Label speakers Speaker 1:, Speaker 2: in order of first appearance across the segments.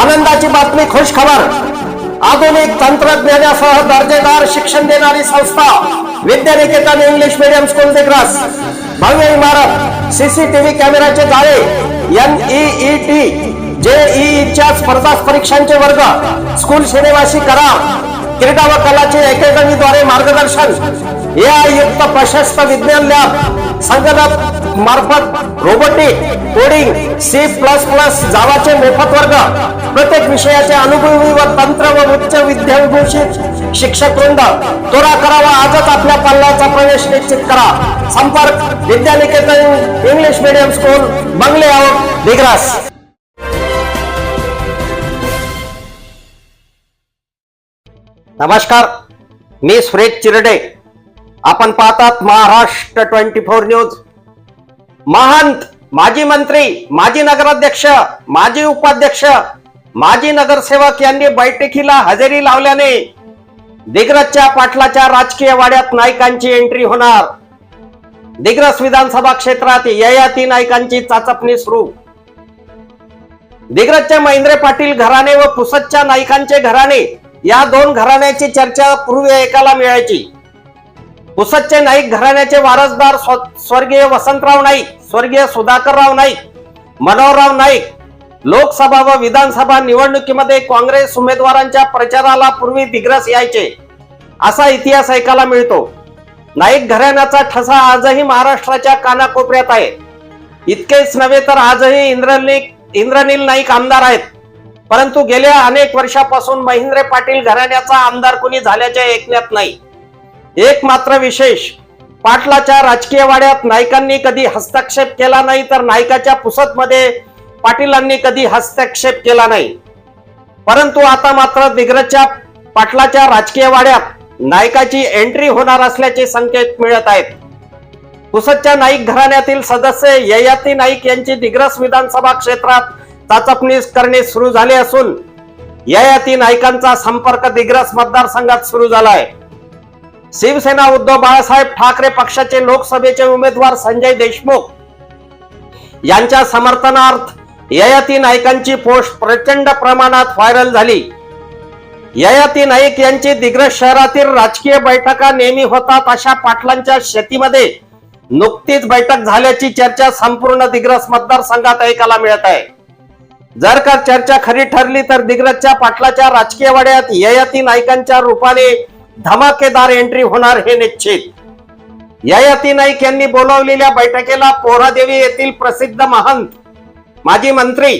Speaker 1: आनंदाची बातमी खुश खबर. आधुनिक तंत्रज्ञानासह दर्जेदार शिक्षण देणारी संस्था Vidyaniketan English medium school Digras भव्य इमारत सीसीटीव्ही कॅमेराचे जाळे एनईईटी ई टी जेईच्या स्पर्धा परीक्षांचे वर्ग स्कूल सिनेमाशी करार क्रीडा व कलाचे अकॅडमीद्वारे मार्गदर्शन. ए आयुक्त प्रशस्त विज्ञान लॅब संगणक मार्फत robotic coding C plus plus जावाचे मोफत वर्ग प्रत्येक विषयाचे अनुभवी व तंत्र व उच्च विद्याभूषित शिक्षक वृंद तोरा करावा आजच आपल्या पल्ल्याचा प्रवेश निश्चित करा. संपर्क विद्यानिकेतन इंग्लिश मीडियम स्कूल बंगले आउट दिग्रास. नमस्कार मी सुरेश चिरडे. आपण पाहतात महाराष्ट्र ट्वेंटी फोर न्यूज. महंत माजी मंत्री माजी नगराध्यक्ष माजी उपाध्यक्ष माजी नगरसेवक यांनी बैठकीला हजेरी लावल्याने दिग्रजच्या पाटलाच्या राजकीय वाड्यात नायकांची एंट्री होणार. दिग्रस विधानसभा क्षेत्रात ययाती नायकांची चाचपणी सुरू. दिग्रजच्या महेंद्र पाटील घराणे व पुसदच्या नायकांचे घराणे या दोन घराण्याची चर्चा पूर्वी ऐकायला मिळायची. पुसदचे नाईक घराण्याचे वारसदार स्व- स्वर्गीय वसंतराव नाईक स्वर्गीय सुधाकरराव नाईक मनोहरराव नाईक लोकसभा व विधानसभा निवडणुकीमध्ये काँग्रेस उमेदवारांच्या प्रचाराला पूर्वी दिग्रस यायचे. असा इतिहास ऐकायला मिळतो. नाईक घराण्याचा ठसा आजही महाराष्ट्राच्या कानाकोपऱ्यात आहे. इतकेच नव्हे तर आजही इंद्रनील इंद्रनील नाईक आमदार आहेत. परंतु गेल्या अनेक वर्षापासून महेंद्र पाटील घराण्याचा आमदार कोणी झाल्याचे ऐकण्यात नाही. एक मात्र विशेष. पाटलाच्या राजकीय वाड्यात नायकांनी कधी हस्तक्षेप केला नाही तर नायकाच्या पुसतमध्ये पाटीलांनी कधी हस्तक्षेप केला नाही. परंतु आता मात्र दिग्रजच्या पाटलाच्या राजकीय वाड्यात नायकाची एंट्री होणार असल्याचे संकेत मिळत आहेत. पुसदच्या नाईक घराण्यातील सदस्य ययाती नाईक यांची दिग्रस विधानसभा क्षेत्रात चाचपणीस करणे सुरू झाले असून ययाती नाईकांचा संपर्क दिग्रस मतदारसंघात सुरू झाला आहे. शिवसेना उद्धव बाळासाहेब ठाकरे पक्षाचे लोकसभेचे उमेदवार संजय देशमुख. यांच्या समर्थनार्थ ययाती नाईकांची पोस्ट प्रचंड प्रमाणात व्हायरल झाली. ययाती नाईक यांची दिग्रज शहरातील राजकीय बैठका नेहमी होतात अशा पाटलांच्या शेतीमध्ये. नुकतीच बैठक झाल्याची चर्चा संपूर्ण दिग्रस मतदारसंघात ऐकायला मिळत आहे. जर का चर्चा खरी ठरली तर दिग्रजच्या पाटलाच्या राजकीय वाड्यात ययाती नाईकांच्या रूपाने धमाकेदार एंट्री होणार हे निश्चित. ययाती नाईक यांनी बोलावलेल्या बैठकीला पोहरादेवी येथील प्रसिद्ध महंत माजी मंत्री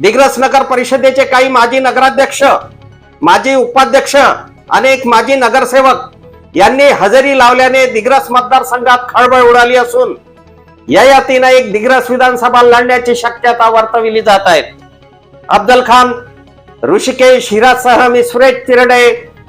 Speaker 1: दिग्रस नगर परिषदेचे काही माजी नगराध्यक्ष माजी उपाध्यक्ष अनेक माजी नगरसेवक यांनी हजेरी लावल्याने दिग्रस मतदारसंघात खळबळ उडाली असून ययाती नाईक दिग्रस विधानसभा लढण्याची शक्यता वर्तविली जात आहेत अब्दल खान ऋषिकेश हिरासह मी Suresh Tirde